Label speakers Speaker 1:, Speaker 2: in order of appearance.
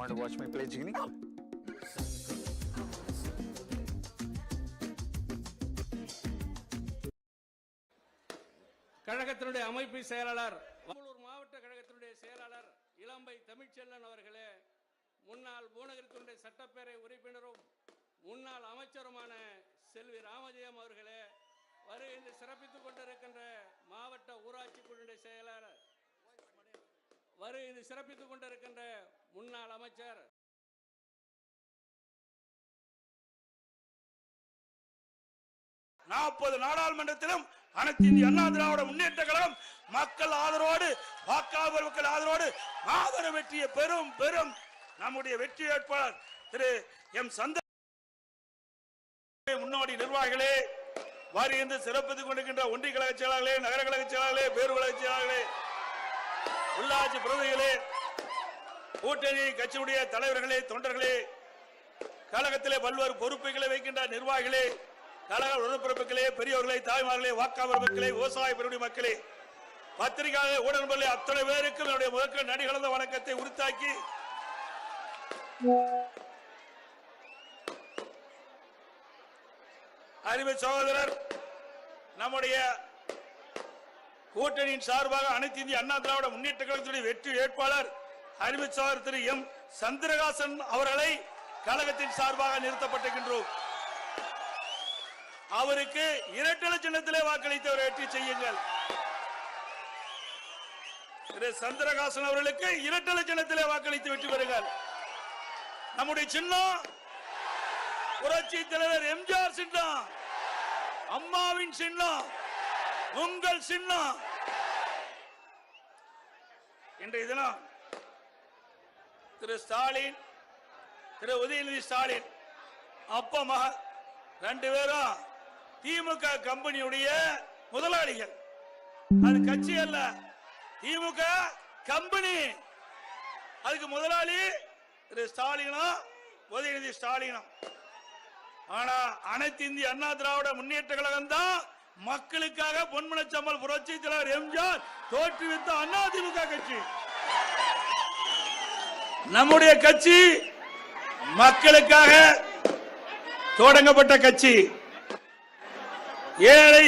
Speaker 1: Want to watch me play genie?
Speaker 2: கழகத்தினுடைய அமைப்பு செயலாளர் வடலூர் மாவட்ட கழகத்தினுடைய செயலாளர் இளம்பை தமிழ்ச்செல்வன் அவர்களே முன்னாள் பூநகரத்தினுடைய சட்டப்பேரவை உறுப்பினரும் முன்னாள் அமைச்சருமான செல்வி ராமஜெயம் அவர்களே வருகின்ற சிறப்பித்துக் கொண்டிருக்கின்ற மாவட்ட வருகின்ற சிறப்பித்துக் கொண்டிருக்கின்ற முன்னாள் அமைச்சர்.
Speaker 3: நாற்பது நாடாளுமன்றத்திலும் அனைத்து இந்திய அண்ணா திராவிட முன்னேற்ற கழகம் மக்கள் ஆதரவோடு வாக்காளர் மக்கள் ஆதரவோடு மாபெரும் வெற்றியை பெரும் பெரும் நம்முடைய வெற்றி வேட்பாளர் திரு எம் சந்த முன்னோடி நிர்வாகிகளே வருகின்ற சிறப்பித்துக் கொண்டிருக்கின்ற ஒன்றிய கழக செயலாளர்களே நகர கழக செயலாளர்களே பேரு கழக செயலாளர்களே உள்ளாட்சி பிரதிகளே கூட்டணி கட்சியுடைய தலைவர்களே தொண்டர்களே கழகத்திலே பல்வேறு பொறுப்புகளை வைக்கின்ற நிர்வாகிகளே கழக உடன்பிறப்புகளே பெரியவர்களே தாய்மார்களே வாக்காளர் மக்களே விவசாய பெருடைய மக்களே பத்திரிகையாளர் ஊடகங்களே அத்தனை பேருக்கும் என்னுடைய முதற்க நடிகலந்த வணக்கத்தை உறுத்தாக்கி அறிவு சகோதரர் நம்முடைய கூட்டணியின் சார்பாக அனைத்து இந்திய அண்ணா திராவிட முன்னேற்ற கழகத்துடைய வெற்றி வேட்பாளர் அறிவு திரு எம். சந்திரகாசன் அவர்களை கழகத்தின் சார்பாக நிறுத்தப்பட்டிருக்கின்றோம். அவருக்கு இரட்டல சின்னத்திலே வாக்களித்தவரை வெற்றி செய்யுங்கள். திரு சந்திரகாசன் அவர்களுக்கு இரட்டல சின்னத்திலே வாக்களித்து வெற்றி பெறுங்கள். நம்முடைய சின்னம் புரட்சி தலைவர் எம்ஜிஆர் சின்னம். அம்மாவின் சின்னம். உங்கள் சின்னம் இன்றைய தினம் திரு ஸ்டாலின் திரு உதயநிதி ஸ்டாலின் அப்பா மக ரெண்டு பேரும் திமுக கம்பெனியுடைய முதலாளிகள். அது கட்சி அல்ல திமுக கம்பெனி. அதுக்கு முதலாளி திரு ஸ்டாலினும் உதயநிதி ஸ்டாலினும். ஆனா அனைத்து இந்திய அண்ணா திராவிட முன்னேற்ற கழகம் தான் மக்களுக்காக பொன்மனச்சம்மல் புரட்சி தலைவர் எம்ஜிஆர் தோற்றுவித்த அதிமுக கட்சி. நம்முடைய கட்சி மக்களுக்காக தொடங்கப்பட்ட கட்சி. ஏழை